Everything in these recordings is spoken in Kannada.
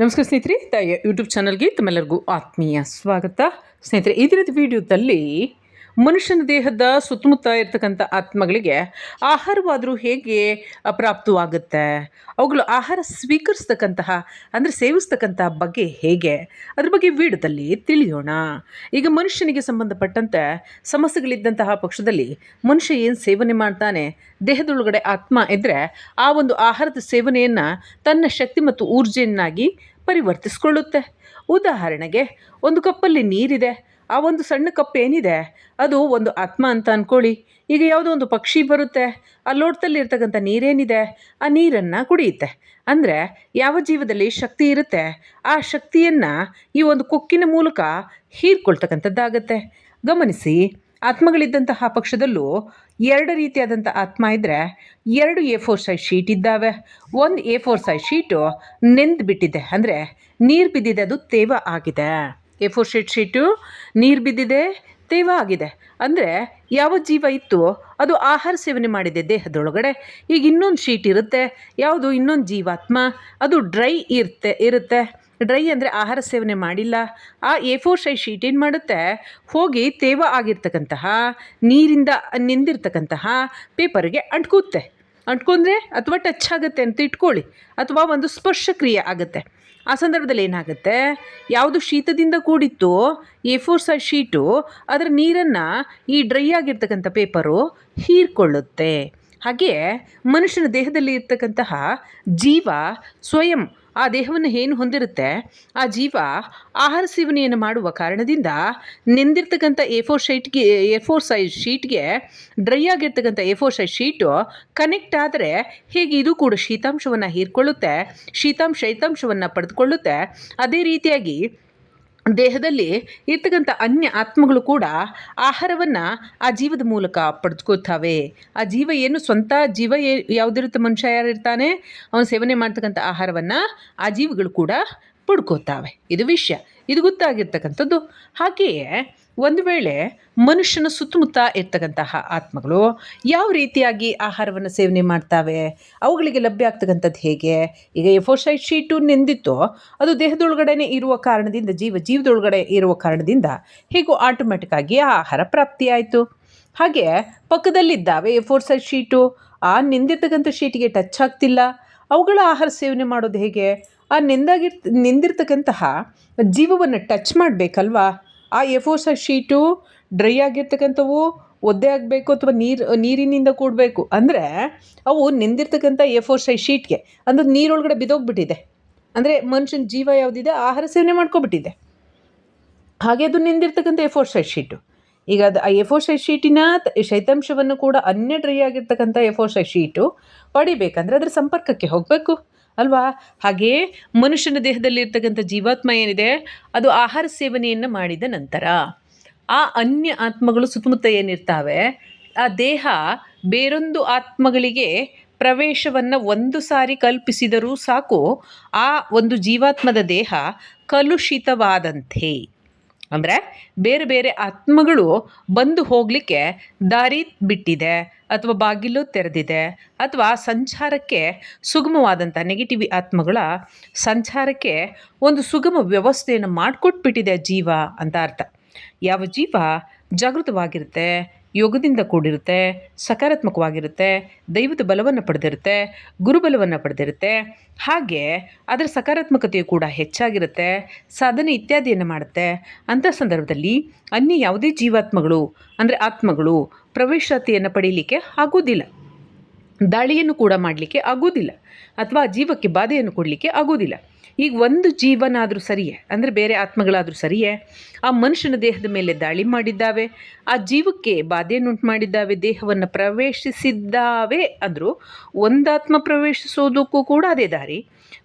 ನಮಸ್ಕಾರ ಸ್ನೇಹಿತರೆ ತಾಯಿಯ ಯೂಟ್ಯೂಬ್ ಚಾನಲ್ಗೆ ತಮ್ಮೆಲ್ಲರಿಗೂ ಆತ್ಮೀಯ ಸ್ವಾಗತ. ಸ್ನೇಹಿತರೆ ಈ ದಿನದ ವಿಡಿಯೋದಲ್ಲಿ ಮನುಷ್ಯನ ದೇಹದ ಸುತ್ತಮುತ್ತ ಇರ್ತಕ್ಕಂಥ ಆತ್ಮಗಳಿಗೆ ಆಹಾರವಾದರೂ ಹೇಗೆ ಅಪ್ರಾಪ್ತವಾಗುತ್ತೆ? ಅವುಗಳು ಆಹಾರ ಸ್ವೀಕರಿಸ್ತಕ್ಕಂತಹ, ಅಂದರೆ ಸೇವಿಸ್ತಕ್ಕಂತಹ ಬಗ್ಗೆ ಹೇಗೆ? ಅದ್ರ ಬಗ್ಗೆ ವಿಡಿಯೋದಲ್ಲಿ ತಿಳಿಯೋಣ. ಈಗ ಮನುಷ್ಯನಿಗೆ ಸಂಬಂಧಪಟ್ಟಂತೆ ಸಮಸ್ಯೆಗಳಿದ್ದಂತಹ ಪಕ್ಷದಲ್ಲಿ ಮನುಷ್ಯ ಏನು ಸೇವನೆ ಮಾಡ್ತಾನೆ, ದೇಹದೊಳಗಡೆ ಆತ್ಮ ಇದ್ದರೆ ಆ ಒಂದು ಆಹಾರದ ಸೇವನೆಯನ್ನು ತನ್ನ ಶಕ್ತಿ ಮತ್ತು ಊರ್ಜೆಯನ್ನಾಗಿ ಪರಿವರ್ತಿಸ್ಕೊಳ್ಳುತ್ತೆ. ಉದಾಹರಣೆಗೆ, ಒಂದು ಕಪ್ಪಲ್ಲಿ ನೀರಿದೆ. ಆ ಒಂದು ಸಣ್ಣ ಕಪ್ ಏನಿದೆ? ಅದು ಒಂದು ಆತ್ಮ ಅಂತ ಅಂದ್ಕೊಳ್ಳಿ ಈಗ ಯಾವುದೋ ಒಂದು ಪಕ್ಷಿ ಬರುತ್ತೆ. ಆ ಲೋಟದಲ್ಲಿ ಇರ್ತಕ್ಕಂಥ ನೀರೇನಿದೆ? ಆ ನೀರನ್ನು ಕುಡಿಯುತ್ತೆ. ಅಂದರೆ, ಯಾವ ಜೀವದಲ್ಲಿ ಶಕ್ತಿ ಇರುತ್ತೆ? ಆ ಶಕ್ತಿಯನ್ನು ಈ ಒಂದು ಕೊಕ್ಕಿನ ಮೂಲಕ ಹೀರ್ಕೊಳ್ತಕ್ಕಂಥದ್ದಾಗತ್ತೆ. ಗಮನಿಸಿ ಆತ್ಮಗಳಿದ್ದಂತಹ ಪಕ್ಷದಲ್ಲೂ ಎರಡು ರೀತಿಯಾದಂಥ ಆತ್ಮ ಇದ್ದರೆ ಎರಡು ಎ ಫೋರ್ ಸೈಜ್ ಶೀಟ್ ಇದ್ದಾವೆ. ಒಂದು ಎ ಫೋರ್ ಸೈಜ್ ಶೀಟು ನೆಂದು ಬಿಟ್ಟಿದೆ. ಅಂದರೆ ನೀರು ಬಿದ್ದಿದೆ, ಅದು ತೇವ ಆಗಿದೆ. ಎ ಫೋರ್ ಶೀಟ್ ಶೀಟು ನೀರು ಬಿದ್ದಿದೆ, ತೇವ ಆಗಿದೆ. ಅಂದರೆ ಯಾವ ಜೀವ ಇತ್ತು, ಅದು ಆಹಾರ ಸೇವನೆ ಮಾಡಿದೆ ದೇಹದೊಳಗಡೆ. ಈಗ ಇನ್ನೊಂದು ಶೀಟ್ ಇರುತ್ತೆ. ಯಾವುದು? ಇನ್ನೊಂದು ಜೀವಾತ್ಮ. ಅದು ಡ್ರೈ ಇರುತ್ತೆ ಇರುತ್ತೆ. ಡ್ರೈ ಅಂದರೆ ಆಹಾರ ಸೇವನೆ ಮಾಡಿಲ್ಲ. ಆ ಎ ಫೋರ್ ಸೈಜ್ ಶೀಟ್ ಏನು ಮಾಡುತ್ತೆ? ಹೋಗಿ ತೇವ ಆಗಿರ್ತಕ್ಕಂತಹ, ನೀರಿಂದ ನಿಂದಿರ್ತಕ್ಕಂತಹ ಪೇಪರ್ಗೆ ಅಂಟ್ಕುತ್ತೆ. ಅಂಟ್ಕೊಂಡ್ರೆ ಅಥವಾ ಟಚ್ ಆಗುತ್ತೆ ಅಂತ ಇಟ್ಕೊಳ್ಳಿ. ಅಥವಾ ಒಂದು ಸ್ಪರ್ಶ ಕ್ರಿಯೆ ಆಗುತ್ತೆ. ಆ ಸಂದರ್ಭದಲ್ಲಿ ಏನಾಗುತ್ತೆ? ಯಾವುದು ಶೀತದಿಂದ ಕೂಡಿತ್ತು ಎ ಫೋರ್ ಸೈ ಶೀಟು, ಅದರ ನೀರನ್ನು ಈ ಡ್ರೈ ಆಗಿರ್ತಕ್ಕಂಥ ಪೇಪರು ಹೀರ್ಕೊಳ್ಳುತ್ತೆ. ಹಾಗೆಯೇ ಮನುಷ್ಯನ ದೇಹದಲ್ಲಿ ಇರ್ತಕ್ಕಂತಹ ಜೀವ ಸ್ವಯಂ ಆ ದೇಹವನ್ನು ಏನು ಹೊಂದಿರುತ್ತೆ? ಆ ಜೀವ ಆಹಾರ ಸೇವನೆಯನ್ನು ಮಾಡುವ ಕಾರಣದಿಂದ ನೆಂದಿರ್ತಕ್ಕಂಥ ಎ ಫೋರ್ ಶೀಟ್ಗೆ ಎ ಫೋರ್ ಸೈಜ್ ಶೀಟ್ಗೆ ಡ್ರೈ ಆಗಿರ್ತಕ್ಕಂಥ A four size sheet connect ಆದರೆ ಹೇಗೆ ಇದು ಕೂಡ ಶೀತಾಂಶವನ್ನು ಹೀರ್ಕೊಳ್ಳುತ್ತೆ? ಶೀತಾಂಶ, ಶೈತಾಂಶವನ್ನು ಪಡೆದುಕೊಳ್ಳುತ್ತೆ? ಅದೇ ರೀತಿಯಾಗಿ ದೇಹದಲ್ಲಿ ಇರ್ತಕ್ಕಂಥ ಅನ್ಯ ಆತ್ಮಗಳು ಕೂಡ ಆಹಾರವನ್ನು ಆ ಜೀವದ ಮೂಲಕ ಪಡೆದುಕೋತಾವೆ ಆ ಜೀವ ಏನು ಸ್ವಂತ ಜೀವ ಏ ಯಾವುದಿರುತ್ತೆ ಮನುಷ್ಯ ಯಾರಿರ್ತಾನೆ ಅವನು ಸೇವನೆ ಮಾಡ್ತಕ್ಕಂಥ ಆಹಾರವನ್ನು ಆ ಜೀವಿಗಳು ಕೂಡ ಪಡ್ಕೋತಾವೆ ಇದು ವಿಷಯ. ಇದು ಗೊತ್ತಾಗಿರ್ತಕ್ಕಂಥದ್ದು. ಹಾಗೆಯೇ ಒಂದು ವೇಳೆ ಮನುಷ್ಯನ ಸುತ್ತಮುತ್ತ ಇರ್ತಕ್ಕಂತಹ ಆತ್ಮಗಳು ಯಾವ ರೀತಿಯಾಗಿ ಆಹಾರವನ್ನು ಸೇವನೆ ಮಾಡ್ತಾವೆ? ಅವುಗಳಿಗೆ ಲಭ್ಯ ಆಗ್ತಕ್ಕಂಥದ್ದು ಹೇಗೆ? ಈಗ ಎಫೋಸೈಡ್ ಶೀಟು ನೆಂದಿತ್ತು. ಅದು ದೇಹದೊಳಗಡೆನೆ ಇರುವ ಕಾರಣದಿಂದ, ಜೀವ ಜೀವದೊಳಗಡೆ ಇರುವ ಕಾರಣದಿಂದ ಹೇಗೂ ಆಟೋಮೆಟಿಕ್ ಆಗಿ ಆ ಆಹಾರ ಪ್ರಾಪ್ತಿಯಾಯಿತು. ಹಾಗೆ ಪಕ್ಕದಲ್ಲಿದ್ದಾವೆ ಫೋರ್ ಸೈಜ್ ಶೀಟು ಆ ನಿಂದಿರ್ತಕ್ಕಂಥ ಶೀಟಿಗೆ ಟಚ್ ಆಗ್ತಿಲ್ಲ. ಅವುಗಳ ಆಹಾರ ಸೇವನೆ ಮಾಡೋದು ಹೇಗೆ? ಆ ನೆಂದಾಗಿರ್, ನಿಂದಿರ್ತಕ್ಕಂತಹ ಜೀವವನ್ನು ಟಚ್ ಮಾಡಬೇಕಲ್ವಾ? ಆ A four size sheet dry ಆಗಿರ್ತಕ್ಕಂಥವು ಒದ್ದೆ ಆಗಬೇಕು ಅಥವಾ ನೀರು, ನೀರಿನಿಂದ ಕೂಡಬೇಕು. ಅಂದರೆ ಅವು ನೆಂದಿರ್ತಕ್ಕಂಥ ಎ ಫೋರ್ ಸೈಜ್ ಶೀಟ್ಗೆ ಅಂದರೆ ನೀರೊಳಗಡೆ ಬಿದ್ದೋಗ್ಬಿಟ್ಟಿದೆ. ಅಂದರೆ ಮನುಷ್ಯನ ಜೀವ ಯಾವುದಿದೆ? ಆಹಾರ ಸೇವನೆ ಮಾಡ್ಕೊಬಿಟ್ಟಿದೆ. ಹಾಗೆ ಅದು ನೆಂದಿರ್ತಕ್ಕಂಥ ಎ ಫೋರ್ ಸೈಜ್ ಶೀಟು ಈಗ ಅದು ಆ ಎ ಫೋರ್ ಸೈಜ್ ಶೀಟಿನ ಶೈತಾಂಶವನ್ನು ಕೂಡ ಅನ್ಯ ಡ್ರೈ ಆಗಿರ್ತಕ್ಕಂಥ ಎ ಫೋರ್ ಸೈಜ್ ಶೀಟು ಪಡಿಬೇಕಂದ್ರೆ ಅದರ ಸಂಪರ್ಕಕ್ಕೆ ಹೋಗಬೇಕು. ಅಲ್ವಾ? ಹಾಗೇ ಮನುಷ್ಯನ ದೇಹದಲ್ಲಿ ಇರ್ತಕ್ಕಂಥ ಜೀವಾತ್ಮ ಏನಿದೆ? ಅದು ಆಹಾರ ಸೇವನೆಯನ್ನು ಮಾಡಿದ ನಂತರ ಆ ಅನ್ಯ ಆತ್ಮಗಳು ಸುತ್ತಮುತ್ತ ಏನಿರ್ತಾವೆ? ಆ ದೇಹ ಬೇರೊಂದು ಆತ್ಮಗಳಿಗೆ ಪ್ರವೇಶವನ್ನು ಒಂದು ಸಾರಿ ಕಲ್ಪಿಸಿದರೂ ಸಾಕು, ಆ ಒಂದು ಜೀವಾತ್ಮದ ದೇಹ ಕಲುಷಿತವಾದಂತೆ. ಅಂದರೆ ಬೇರೆ ಬೇರೆ ಆತ್ಮಗಳು ಬಂದು ಹೋಗಲಿಕ್ಕೆ ದಾರಿ ಬಿಟ್ಟಿದೆ ಅಥವಾ ಬಾಗಿಲು ತೆರೆದಿದೆ ಅಥವಾ ಸಂಚಾರಕ್ಕೆ ಸುಗಮವಾದಂಥ ನೆಗೆಟಿವ್ ಆತ್ಮಗಳ ಸಂಚಾರಕ್ಕೆ ಒಂದು ಸುಗಮ ವ್ಯವಸ್ಥೆಯನ್ನು ಮಾಡಿಕೊಟ್ಬಿಟ್ಟಿದೆ ಜೀವ ಅಂತ ಅರ್ಥ. ಯಾವ ಜೀವ ಜಾಗೃತವಾಗಿರುತ್ತೆ? ಯೋಗದಿಂದ ಕೂಡಿರುತ್ತೆ, ಸಕಾರಾತ್ಮಕವಾಗಿರುತ್ತೆ, ದೈವದ ಬಲವನ್ನು ಪಡೆದಿರುತ್ತೆ, ಗುರುಬಲವನ್ನು ಪಡೆದಿರುತ್ತೆ. ಹಾಗೆ ಅದರ ಸಕಾರಾತ್ಮಕತೆಯು ಕೂಡ ಹೆಚ್ಚಾಗಿರುತ್ತೆ, ಸಾಧನೆ ಇತ್ಯಾದಿಯನ್ನು ಮಾಡುತ್ತೆ. ಅಂಥ ಸಂದರ್ಭದಲ್ಲಿ ಅನ್ಯ ಯಾವುದೇ ಜೀವಾತ್ಮಗಳು, ಅಂದರೆ ಆತ್ಮಗಳು ಪ್ರವೇಶಾತಿಯನ್ನು ಪಡೆಯಲಿಕ್ಕೆ ಆಗೋದಿಲ್ಲ ದಾಳಿಯನ್ನು ಕೂಡ ಮಾಡಲಿಕ್ಕೆ ಆಗೋದಿಲ್ಲ ಅಥವಾ ಜೀವಕ್ಕೆ ಬಾಧೆಯನ್ನು ಕೊಡಲಿಕ್ಕೆ ಆಗೋದಿಲ್ಲ ಈಗ ಒಂದು ಜೀವನಾದರೂ ಸರಿಯೇ? ಅಂದರೆ ಬೇರೆ ಆತ್ಮಗಳಾದರೂ ಸರಿಯೇ? ಆ ಮನುಷ್ಯನ ದೇಹದ ಮೇಲೆ ದಾಳಿ ಮಾಡಿದ್ದಾವೆ, ಆ ಜೀವಕ್ಕೆ ಬಾಧೆಯನ್ನುಂಟು ಮಾಡಿದ್ದಾವೆ, ದೇಹವನ್ನು ಪ್ರವೇಶಿಸಿದ್ದಾವೆ ಅಂದರೂ ಒಂದಾತ್ಮ ಪ್ರವೇಶಿಸೋದಕ್ಕೂ ಕೂಡ ಅದೇ ದಾರಿ,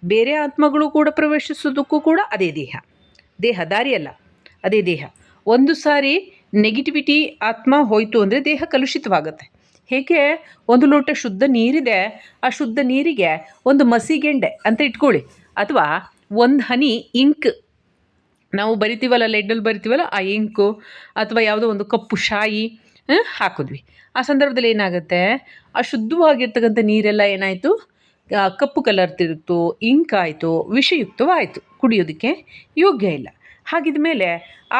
ಬೇರೆ ಆತ್ಮಗಳು ಕೂಡ ಪ್ರವೇಶಿಸೋದಕ್ಕೂ ಕೂಡ ಅದೇ ದೇಹ. ದೇಹ ದಾರಿಯಲ್ಲ ಅದೇ ದೇಹ. ಒಂದು ಸಾರಿ ನೆಗೆಟಿವಿಟಿ ಆತ್ಮ ಹೋಯಿತು ಅಂದರೆ ದೇಹ ಕಲುಷಿತವಾಗುತ್ತೆ. ಹೇಗೆ? ಒಂದು ಲೋಟ ಶುದ್ಧ ನೀರಿದೆ, ಆ ಶುದ್ಧ ನೀರಿಗೆ ಒಂದು ಮಸಿಗೆಂಡೆ ಅಂತ ಇಟ್ಕೊಳ್ಳಿ. ಅಥವಾ ಒಂದು ಹನಿ ಇಂಕ್. ನಾವು ಬರಿತೀವಲ್ಲ ಲೆಡ್ಡಲ್ಲಿ ಬರಿತೀವಲ್ಲ, ಆ ಇಂಕು ಅಥವಾ ಯಾವುದೋ ಒಂದು ಕಪ್ಪು ಶಾಯಿ ಹಾಕಿದ್ವಿ. ಆ ಸಂದರ್ಭದಲ್ಲಿ ಏನಾಗುತ್ತೆ? ಆ ಶುದ್ಧವಾಗಿರ್ತಕ್ಕಂಥ ನೀರೆಲ್ಲ ಏನಾಯಿತು? ಕಪ್ಪು ಕಲರ್ ತಿರುಗ್ತು, ಇಂಕ್ ಆಯಿತು, ವಿಷಯುಕ್ತವಾಯಿತು. ಕುಡಿಯೋದಕ್ಕೆ ಯೋಗ್ಯ ಇಲ್ಲ. ಹಾಗಿದ ಮೇಲೆ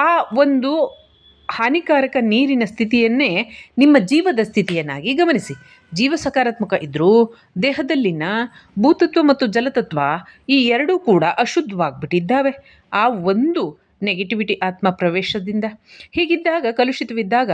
ಆ ಒಂದು ಹಾನಿಕಾರಕ ನೀರಿನ ಸ್ಥಿತಿಯನ್ನೇ ನಿಮ್ಮ ಜೀವದ ಸ್ಥಿತಿಯನ್ನಾಗಿ ಗಮನಿಸಿ. ಜೀವ ಸಕಾರಾತ್ಮಕ ಇದ್ದರೂ ದೇಹದಲ್ಲಿನ ಭೂತತ್ವ ಮತ್ತು ಜಲತತ್ವ ಈ ಎರಡೂ ಕೂಡ ಅಶುದ್ಧವಾಗ್ಬಿಟ್ಟಿದ್ದಾವೆ. ಆ ಒಂದು ನೆಗೆಟಿವಿಟಿ ಆತ್ಮ ಪ್ರವೇಶದಿಂದ. ಹೀಗಿದ್ದಾಗ, ಕಲುಷಿತವಿದ್ದಾಗ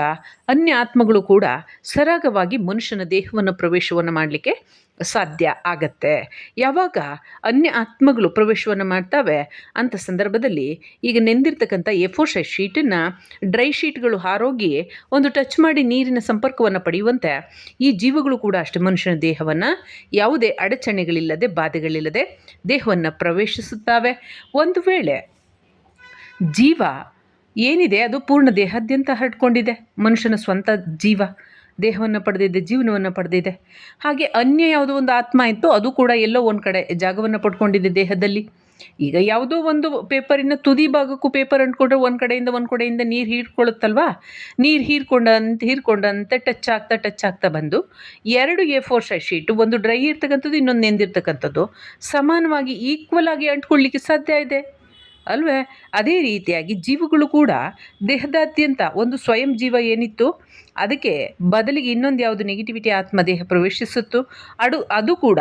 ಅನ್ಯ ಆತ್ಮಗಳು ಕೂಡ ಸರಾಗವಾಗಿ ಮನುಷ್ಯನ ದೇಹವನ್ನು ಪ್ರವೇಶವನ್ನು ಮಾಡಲಿಕ್ಕೆ ಸಾಧ್ಯ ಆಗತ್ತೆ. ಯಾವಾಗ ಅನ್ಯ ಆತ್ಮಗಳು ಪ್ರವೇಶವನ್ನು ಮಾಡ್ತವೆ ಅಂಥ ಸಂದರ್ಭದಲ್ಲಿ ಈಗ ನೆಂದಿರ್ತಕ್ಕಂಥ ಎಫೋಶ ಶೀಟನ್ನು ಡ್ರೈ ಶೀಟ್ಗಳು ಹಾರೋಗಿ ಒಂದು ಟಚ್ ಮಾಡಿ ನೀರಿನ ಸಂಪರ್ಕವನ್ನು ಪಡೆಯುವಂತೆ ಈ ಜೀವಗಳು ಕೂಡ ಅಷ್ಟೇ ಮನುಷ್ಯನ ದೇಹವನ್ನು ಯಾವುದೇ ಅಡಚಣೆಗಳಿಲ್ಲದೆ, ಬಾಧೆಗಳಿಲ್ಲದೆ ದೇಹವನ್ನು ಪ್ರವೇಶಿಸುತ್ತವೆ. ಒಂದು ವೇಳೆ ಜೀವ ಏನಿದೆ ಅದು ಪೂರ್ಣ ದೇಹಾದ್ಯಂತ ಹರಡ್ಕೊಂಡಿದೆ. ಮನುಷ್ಯನ ಸ್ವಂತ ಜೀವ. ದೇಹವನ್ನು ಪಡೆದಿದೆ, ಜೀವನವನ್ನು ಪಡೆದಿದೆ. ಹಾಗೆ ಅನ್ಯ ಯಾವುದೋ ಒಂದು ಆತ್ಮ ಇತ್ತು, ಅದು ಕೂಡ ಎಲ್ಲೋ ಒಂದು ಕಡೆ ಜಾಗವನ್ನು ಪಡ್ಕೊಂಡಿದೆ ದೇಹದಲ್ಲಿ. ಈಗ ಯಾವುದೋ ಒಂದು ಪೇಪರಿನ ತುದಿ ಭಾಗಕ್ಕೂ ಪೇಪರ್ ಅಂಟ್ಕೊಂಡ್ರೆ ಒಂದು ಕಡೆಯಿಂದ ಒಂದು ಕಡೆಯಿಂದ ನೀರು ಹೀರ್ಕೊಳ್ಳುತ್ತಲ್ವಾ? ನೀರು ಹೀರ್ಕೊಂಡಂತ, ಹೀರ್ಕೊಂಡಂತೆ ಟಚ್ ಆಗ್ತಾ ಟಚ್ ಆಗ್ತಾ ಬಂದು ಎರಡು ಎ ಫೋರ್ ಶೀಟು, ಒಂದು ಡ್ರೈ ಇರ್ತಕ್ಕಂಥದ್ದು, ಇನ್ನೊಂದು ನೆಂದಿರ್ತಕ್ಕಂಥದ್ದು. ಸಮಾನವಾಗಿ ಈಕ್ವಲ್ ಆಗಿ ಅಂಟ್ಕೊಳ್ಳಿಕ್ಕೆ ಸಾಧ್ಯ ಇದೆ. ಅಲ್ವೇ? ಅದೇ ರೀತಿಯಾಗಿ ಜೀವಗಳು ಕೂಡ ದೇಹದಾದ್ಯಂತ ಒಂದು ಸ್ವಯಂ ಜೀವ ಏನಿತ್ತು, ಅದಕ್ಕೆ ಬದಲಿಗೆ ಇನ್ನೊಂದು ಯಾವುದು ನೆಗೆಟಿವಿಟಿ ಆತ್ಮ ದೇಹ ಪ್ರವೇಶಿಸುತ್ತೋ. ಅಡು ಅದು ಕೂಡ